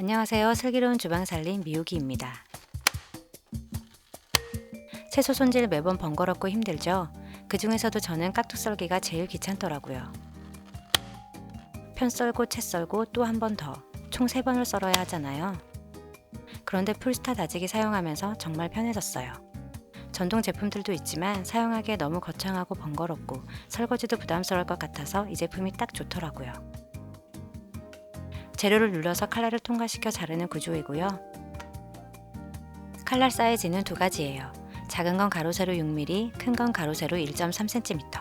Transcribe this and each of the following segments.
안녕하세요. 슬기로운 주방 살림 미유기입니다. 채소 손질 매번 번거롭고 힘들죠? 그 중에서도 저는 깍둑 썰기가 제일 귀찮더라고요. 편 썰고 채 썰고 또 한 번 더. 총 3번을 썰어야 하잖아요. 그런데 풀스타 다지기 사용하면서 정말 편해졌어요. 전동 제품들도 있지만 사용하기에 너무 거창하고 번거롭고 설거지도 부담스러울 것 같아서 이 제품이 딱 좋더라고요. 재료를 눌러서 칼날을 통과시켜 자르는 구조이고요. 칼날 사이즈는 두 가지예요. 작은 건 가로 세로 6mm, 큰 건 가로 세로 1.3cm.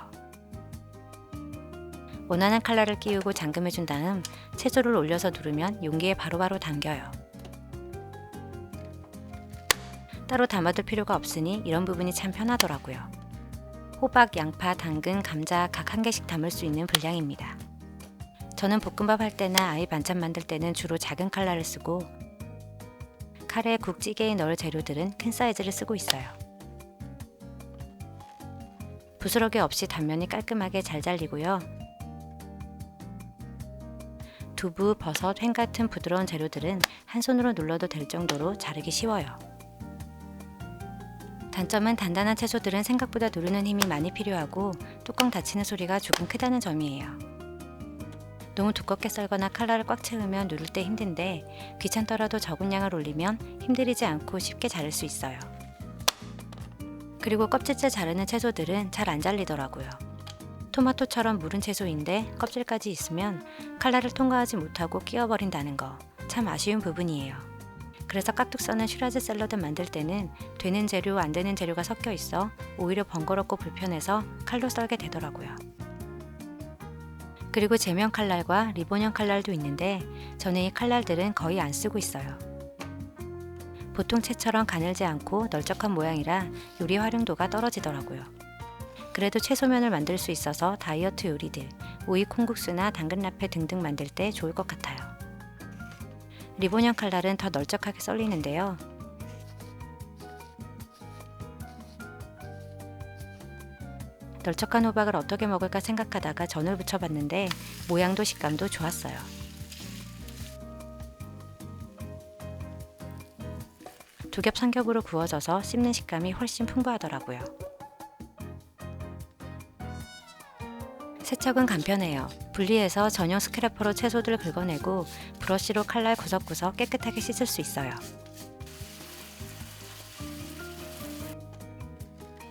원하는 칼날을 끼우고 잠금해 준 다음 채소를 올려서 누르면 용기에 바로바로 담겨요. 따로 담아둘 필요가 없으니 이런 부분이 참 편하더라고요. 호박, 양파, 당근, 감자 각 한 개씩 담을 수 있는 분량입니다. 저는 볶음밥 할 때나 아이 반찬 만들 때는 주로 작은 칼날을 쓰고 카레, 국, 찌개에 넣을 재료들은 큰 사이즈를 쓰고 있어요. 부스러기 없이 단면이 깔끔하게 잘 잘리고요. 두부, 버섯, 횡 같은 부드러운 재료들은 한 손으로 눌러도 될 정도로 자르기 쉬워요. 단점은 단단한 채소들은 생각보다 누르는 힘이 많이 필요하고 뚜껑 닫히는 소리가 조금 크다는 점이에요. 너무 두껍게 썰거나 칼날을 꽉 채우면 누를 때 힘든데 귀찮더라도 적은 양을 올리면 힘들이지 않고 쉽게 자를 수 있어요. 그리고 껍질째 자르는 채소들은 잘 안 잘리더라고요. 토마토처럼 무른 채소인데 껍질까지 있으면 칼날을 통과하지 못하고 끼어버린다는 거 참 아쉬운 부분이에요. 그래서 깍둑 써는 슈라즈 샐러드 만들 때는 되는 재료 안 되는 재료가 섞여 있어 오히려 번거롭고 불편해서 칼로 썰게 되더라고요. 그리고 제면 칼날과 리본형 칼날도 있는데 저는 이 칼날들은 거의 안 쓰고 있어요. 보통 채처럼 가늘지 않고 널쩍한 모양이라 요리 활용도가 떨어지더라고요. 그래도 채소면을 만들 수 있어서 다이어트 요리들, 오이 콩국수나 당근 라페 등등 만들 때 좋을 것 같아요. 리본형 칼날은 더 널쩍하게 썰리는데요. 널쩍한 호박을 어떻게 먹을까 생각하다가 전을 붙여봤는데 모양도 식감도 좋았어요. 두 겹 삼겹으로 구워져서 씹는 식감이 훨씬 풍부하더라고요. 세척은 간편해요. 분리해서 전용 스크래퍼로 채소들을 긁어내고 브러쉬로 칼날 구석구석 깨끗하게 씻을 수 있어요.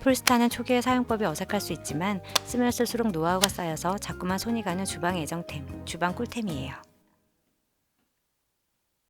풀스타는 초기의 사용법이 어색할 수 있지만 쓰면 쓸수록 노하우가 쌓여서 자꾸만 손이 가는 주방 애정템, 주방 꿀템이에요.